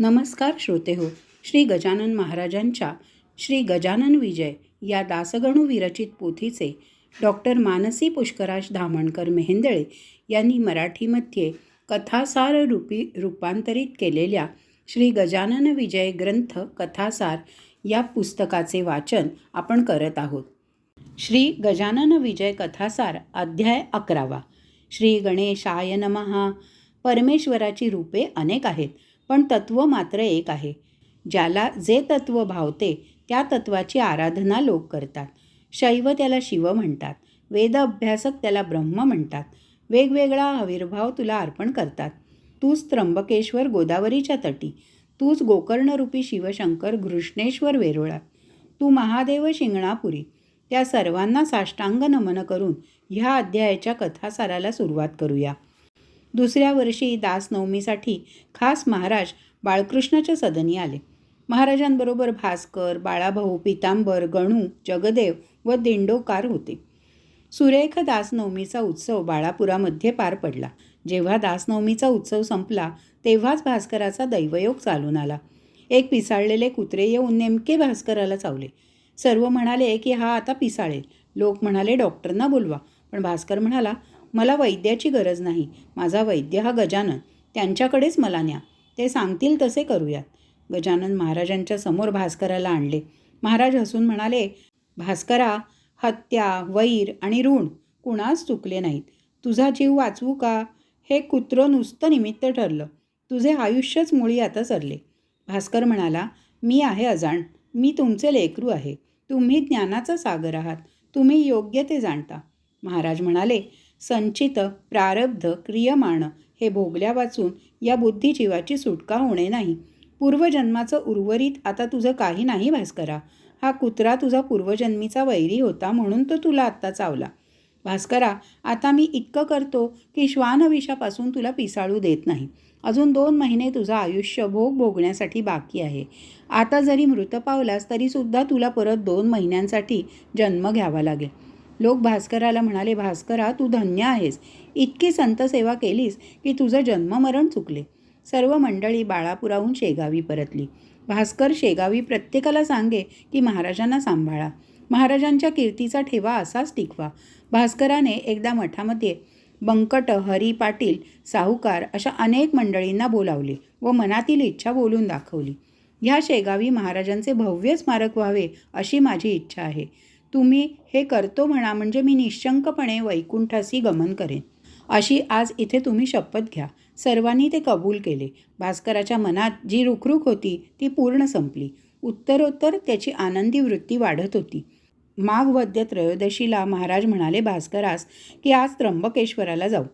नमस्कार श्रोते हो श्री गजानन महाराजांच्या श्री गजानन विजय या दासगणू विरचित पोथीचे डॉक्टर मानसी पुष्कराज धामणकर मेहेंदळे यांनी मराठीमध्ये कथासार रूपी रूपांतरित केलेल्या श्री गजानन विजय ग्रंथ कथासार या पुस्तकाचे वाचन आपण करत आहोत. श्री गजानन विजय कथासार अध्याय अकरावा. श्री गणेशाय नमहा परमेश्वराची रूपे अनेक आहेत. पण तत्व मात्र एक आहे. ज्याला जे तत्व भावते त्या तत्वाची आराधना लोक करतात. शैव त्याला शिव म्हणतात. वेद अभ्यासक त्याला ब्रह्म म्हणतात. वेगवेगळा आविर्भाव तुला अर्पण करतात. तूच त्र्यंबकेश्वर गोदावरीच्या तटी. तूच गोकर्णरूपी शिवशंकर घृष्णेश्वर वेरुळा. तू महादेव शिंगणापुरी. त्या सर्वांना साष्टांग नमन करून ह्या अध्यायाच्या कथासाराला सुरुवात करूया. दुसऱ्या वर्षी दासनवमीसाठी खास महाराज बाळकृष्णाच्या सदनी आले. महाराजांबरोबर भास्कर बाळाभाऊ पितांबर गणू जगदेव व दिंडोकार होते. सुरेख दासनवमीचा उत्सव बाळापुरामध्ये पार पडला. जेव्हा दासनवमीचा उत्सव संपला तेव्हाच भास्कराचा दैवयोग चालून आला. एक पिसाळलेले कुत्रे येऊन नेमके भास्कराला चावले. सर्व म्हणाले की हा आता पिसाळेल. लोक म्हणाले डॉक्टरना बोलवा. पण भास्कर म्हणाला मला वैद्याची गरज नाही. माझा वैद्य हा गजानन. त्यांच्याकडेच मला न्या. ते सांगतील तसे करूयात. गजानन महाराजांच्या समोर भास्कराला आणले. महाराज हसून म्हणाले भास्करा हत्या वैर आणि ऋण कुणाच चुकले नाहीत? तुझा जीव वाचवू का? हे कुत्रं नुसतं निमित्त ठरलं. तुझे आयुष्यच मुळी आता सरले. भास्कर म्हणाला मी आहे अजाण. मी तुमचे लेकरू आहे. तुम्ही ज्ञानाचा सागर आहात. तुम्ही योग्य ते जाणता. महाराज म्हणाले संचित प्रारब्ध क्रियमाण हे भोगल्या वाचून या बुद्धिजीवाची सुटका होणे नाही. पूर्वजन्माचं उर्वरित आता तुझं काही नाही भास्करा. हा कुत्रा तुझा पूर्वजन्मीचा वैरी होता म्हणून तो तुला आत्ता चावला. भास्करा आता मी इतकं करतो की श्वानविषापासून तुला पिसाळू देत नाही. अजून दोन महिने तुझं आयुष्य भोग भोगण्यासाठी बाकी आहे. आता जरी मृत पावलास तरीसुद्धा तुला परत दोन महिन्यांसाठी जन्म घ्यावा लागेल. लोक भास्कराला म्हणाले भास्करा तू धन्य आहेस. इतकी संत सेवा केलीस की तुझं जन्ममरण चुकले. सर्व मंडळी बाळापुराहून शेगावी परतली. भास्कर शेगावी प्रत्येकाला सांगे की महाराजांना सांभाळा. महाराजांच्या कीर्तीचा ठेवा असाच टिकवा. भास्कराने एकदा मठामध्ये बंकट हरी पाटील साहूकार अशा अनेक मंडळींना बोलावले व मनातील इच्छा बोलून दाखवली. ह्या शेगावी महाराजांचे भव्य स्मारक व्हावे अशी माझी इच्छा आहे. तुम्ही हे करतो म्हणा म्हणजे मी निशंकपणे वैकुंठासी गमन करेन. अशी आज इथे तुम्ही शपथ घ्या. सर्वांनी ते कबूल केले. भास्कराच्या मनात जी रुखरुख होती ती पूर्ण संपली. उत्तरोत्तर त्याची आनंदी वृत्ती वाढत होती. माघ वद्य त्रयोदशीला महाराज म्हणाले भास्करास की आज त्र्यंबकेश्वराला जाऊ.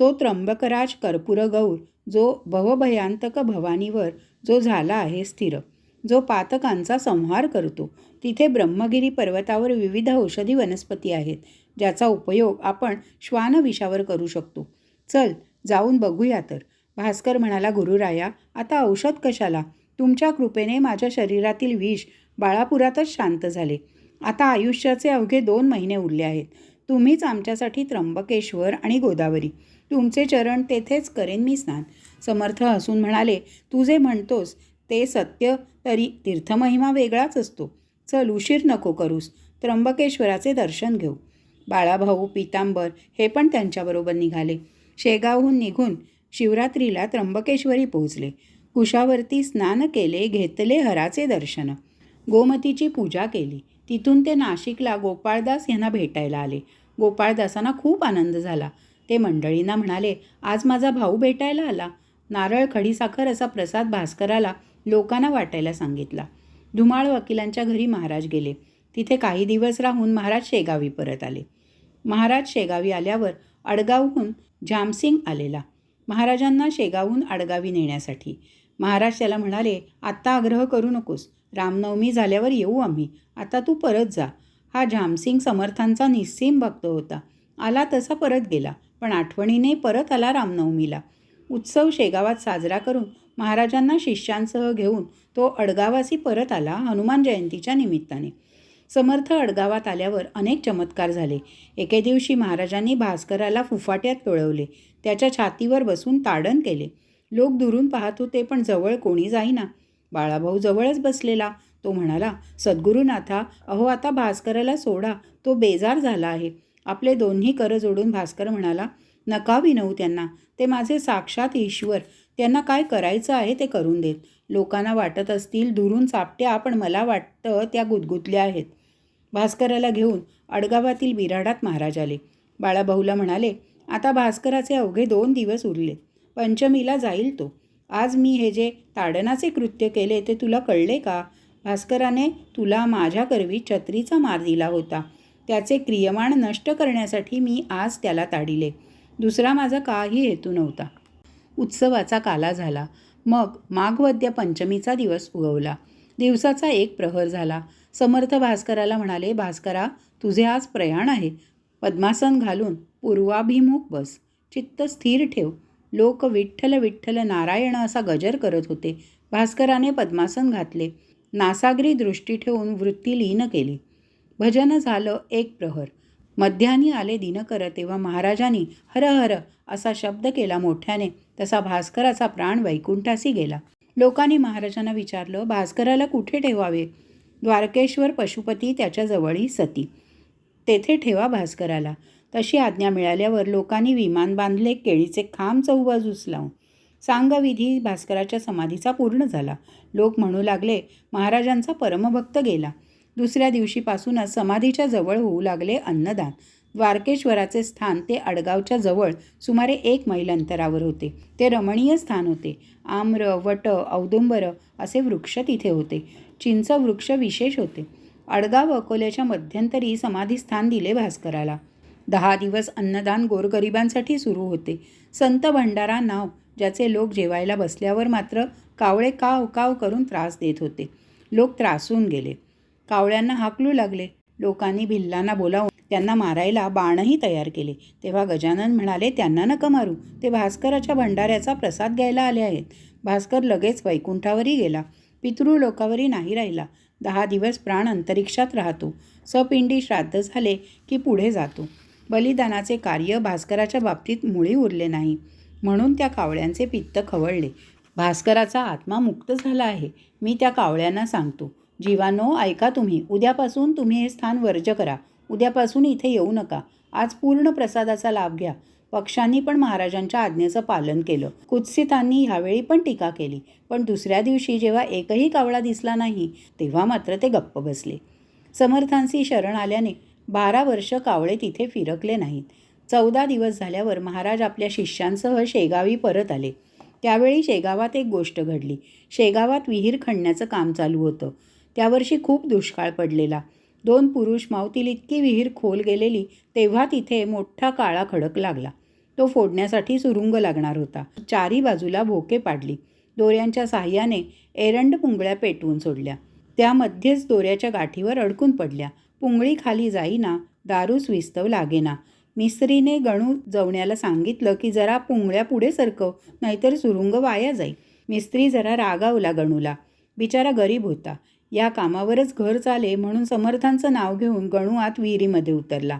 तो त्र्यंबकराज कर्पूर गौर जो भवभयांतक भवानीवर जो झाला आहे स्थिर. जो पातकांचा संहार करतो. तिथे ब्रह्मगिरी पर्वतावर विविध औषधी वनस्पती आहेत ज्याचा उपयोग आपण श्वानविषावर करू शकतो. चल जाऊन बघूया तर. भास्कर म्हणाला गुरुराया आता औषध कशाला? तुमच्या कृपेने माझ्या शरीरातील विष बाळापुरातच शांत झाले. आता आयुष्याचे अवघे दोन महिने उरले आहेत. तुम्हीच आमच्यासाठी त्र्यंबकेश्वर आणि गोदावरी. तुमचे चरण तेथेच करेन मी स्नान. समर्थ हसून म्हणाले तू जे म्हणतोस ते सत्य तरी तीर्थमहिमा वेगळाच असतो. चल उशीर नको करूस. त्र्यंबकेश्वराचे दर्शन घेऊ. बाळाभाऊ पितांबर हे पण त्यांच्याबरोबर निघाले. शेगावहून निघून शिवरात्रीला त्र्यंबकेश्वरी पोहोचले. कुशावरती स्नान केले घेतले हराचे दर्शन. गोमतीची पूजा केली. तिथून ते नाशिकला गोपाळदास यांना भेटायला आले. गोपाळदासांना खूप आनंद झाला. ते मंडळींना म्हणाले आज माझा भाऊ भेटायला आला. नारळ खडीसाखर असा प्रसाद भास्कराला लोकांना वाटायला सांगितला. धुमाळ वकिलांच्या घरी महाराज गेले. तिथे काही दिवस राहून महाराज शेगावी परत आले. महाराज शेगावी आल्यावर अडगावहून जामसिंग आलेला. महाराजांना शेगावहून अडगावी नेण्यासाठी. महाराज त्याला म्हणाले आत्ता आग्रह करू नकोस. रामनवमी झाल्यावर येऊ आम्ही. आता तू परत जा. हा जामसिंग समर्थांचा निस्सीम भक्त होता. आला तसा परत गेला पण आठवणीने परत आला रामनवमीला. उत्सव शेगावात साजरा करून महाराजांना शिष्यांसह घेऊन तो अडगावासी परत आला हनुमान जयंतीच्या निमित्ताने. समर्थ अडगावात आल्यावर अनेक चमत्कार झाले. एके दिवशी महाराजांनी भास्कराला फुफाट्यात लोळवले त्याच्या छातीवर बसून ताडण केले. लोक दुरून पाहत होते पण जवळ कोणी जाईना. बाळाभाऊ जवळच बसलेला. तो म्हणाला सद्गुरुनाथा अहो आता भास्कराला सोडा. तो बेजार झाला आहे. आपले दोन्ही कर जोडून भास्कर म्हणाला नका विनवू त्यांना. ते माझे साक्षात ईश्वर. त्यांना काय करायचं आहे ते करून देत. लोकांना वाटत असतील दुरून चापट्या पण मला वाटतं त्या गुदगुतल्या आहेत. भास्कराला घेऊन अडगावातील बिराडात महाराज आले. बाळाभाऊला म्हणाले आता भास्कराचे अवघे दोन दिवस उरले. पंचमीला जाईल तो. आज मी हे जे ताडनाचे कृत्य केले ते तुला कळले का? भास्कराने तुला माझ्याकरवी छत्रीचा मार दिला होता. त्याचे क्रियमाण नष्ट करण्यासाठी मी आज त्याला ताडिले. दुसरा माझा काही हेतू नव्हता. उत्सवाचा काला झाला. मग माघवद्य पंचमीचा दिवस उगवला. दिवसाचा एक प्रहर झाला. समर्थ भास्कराला म्हणाले भास्करा तुझे आज प्रयाण आहे. पद्मासन घालून पूर्वाभिमुख बस. चित्त स्थिर ठेव. लोक विठ्ठल विठ्ठल नारायण असा गजर करत होते भास्कराने पद्मासन घातले. नासागरी दृष्टी ठेवून वृत्ती लीन केली. भजन झालं एक प्रहर. मध्यानी आले दिनकर तेव्हा महाराजांनी हर हर असा शब्द केला मोठ्याने. तसा भास्कराचा प्राण वैकुंठासी गेला. लोकांनी महाराजांना विचारलं भास्कराला कुठे ठेवावे? द्वारकेश्वर पशुपती त्याच्याजवळही सती. तेथे ठेवा भास्कराला. तशी आज्ञा मिळाल्यावर लोकांनी विमान बांधले केळीचे खांब चौबाजूस लावून. सांगविधी भास्कराच्या समाधीचा पूर्ण झाला. लोक म्हणू लागले महाराजांचा परमभक्त गेला. दुसऱ्या दिवशीपासूनच समाधीच्या जवळ होऊ लागले अन्नदान. द्वारकेश्वराचे स्थान ते अडगावच्या जवळ सुमारे एक मैल अंतरावर होते. ते रमणीय स्थान होते. आम्र वट औदुंबर असे वृक्ष तिथे होते. चिंच वृक्ष विशेष होते. अडगाव अकोल्याच्या मध्यंतरी समाधीस्थान दिले भास्कराला. दहा दिवस अन्नदान गोरगरिबांसाठी सुरू होते. संत भंडारा नाव ज्याचे लोक जेवायला बसल्यावर मात्र कावळे काव काव करून त्रास देत होते. लोक त्रासून गेले. कावळ्यांना हाकलू लागले. लोकांनी भिल्लांना बोलावून त्यांना मारायला बाणही तयार केले. तेव्हा गजानन म्हणाले त्यांना नका मारू. ते भास्कराच्या भंडाऱ्याचा प्रसाद घ्यायला आले आहेत. भास्कर लगेच वैकुंठावरही गेला. पितृ लोकावरही नाही राहिला. दहा दिवस प्राण अंतरिक्षात राहतो. सपिंडी श्राद्ध झाले की पुढे जातो. बलिदानाचे कार्य भास्कराच्या बाबतीत मुळी उरले नाही. म्हणून त्या कावळ्यांचे पित्त खवळले. भास्कराचा आत्मा मुक्त झाला आहे. मी त्या कावळ्यांना सांगतो. जीवानो ऐका तुम्ही. उद्यापासून तुम्ही हे स्थान वर्ज करा. उद्यापासून इथे येऊ नका. आज पूर्ण प्रसादाचा लाभ घ्या. पक्षांनी पण महाराजांच्या आज्ञेचं पालन केलं. कुत्सितांनी ह्यावेळी पण टीका केली. पण दुसऱ्या दिवशी जेव्हा एकही कावळा दिसला नाही तेव्हा मात्र ते गप्प बसले. समर्थांशी शरण आल्याने बारा वर्ष कावळे तिथे फिरकले नाहीत. चौदा दिवस झाल्यावर महाराज आपल्या शिष्यांसह शेगावी परत आले. त्यावेळी शेगावात एक गोष्ट घडली. शेगावात विहीर खणण्याचं काम चालू होतं. त्यावर्षी खूप दुष्काळ पडलेला. दोन पुरुष मावतील इतकी विहीर खोल गेलेली तेव्हा तिथे मोठा काळा खडक लागला. तो फोडण्यासाठी सुरुंग लागणार होता. चारी बाजूला भोके पाडली. दोऱ्यांच्या साह्याने एरंड पुंगळ्या पेटवून सोडल्या. त्यामध्येच दोऱ्याच्या गाठीवर अडकून पडल्या. पुंगळी खाली जाईना दारूस विस्तव लागेना. मिस्त्रीने गणू जवण्याला सांगितलं की जरा पुंगळ्या पुढे सरकव नाहीतर सुरुंग वाया जाई मिस्त्री जरा रागावला गणूला. बिचारा गरीब होता. या कामावरच घर चाले म्हणून समर्थांचं नाव घेऊन गणू आत विहिरीमध्ये उतरला.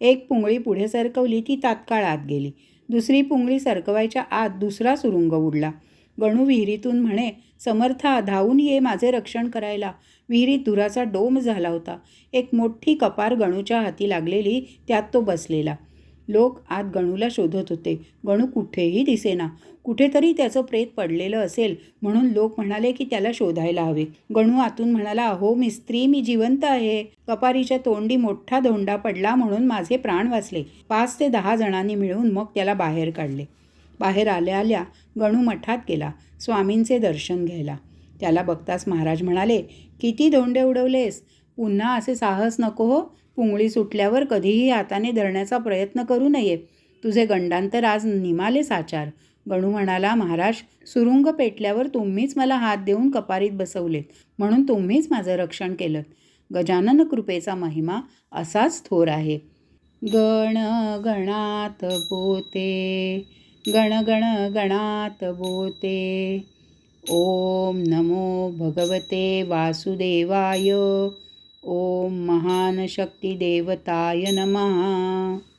एक पुंगळी पुढे सरकवली ती तात्काळ आत गेली. दुसरी पुंगळी सरकवायच्या आत दुसरा सुरुंग उडला. गणू विहिरीतून म्हणे समर्था धावून ये माझे रक्षण करायला. विहिरीत धुराचा डोम झाला होता. एक मोठी कपार गणूच्या हाती लागलेली त्यात तो बसलेला. लोक आत गणूला शोधत होते. गणू कुठेही दिसेना. कुठेतरी त्याचं प्रेत पडलेलं असेल म्हणून लोक म्हणाले की त्याला शोधायला हवे. गणू आतून म्हणाला अहो मी स्त्री मी जिवंत आहे. कपारीच्या तोंडी मोठा धोंडा पडला म्हणून माझे प्राण वाचले. पाच ते दहा जणांनी मिळून मग त्याला बाहेर काढले. बाहेर आल्या आल्या गणू मठात गेला. स्वामींचे दर्शन घ्यायला. त्याला बघताच महाराज म्हणाले किती धोंडे उडवलेस? पुन्हा असे साहस नको हो. पुंगळी सुटल्यावर कधीही हाताने धरण्याचा प्रयत्न करू नये. तुझे गंडांतर आज निमाले साचार. गणू म्हणाला महाराज सुरुंग पेटल्यावर तुम्हीच मला हात देऊन कपारीत बसवलेत. म्हणून तुम्हीच माझं रक्षण केलं गजानन कृपेचा महिमा असाच थोर आहे. गण गणात बोते. गण गण गणात बोते. ओम नमो भगवते वासुदेवाय. ओम महान शक्ती देवताय नमः।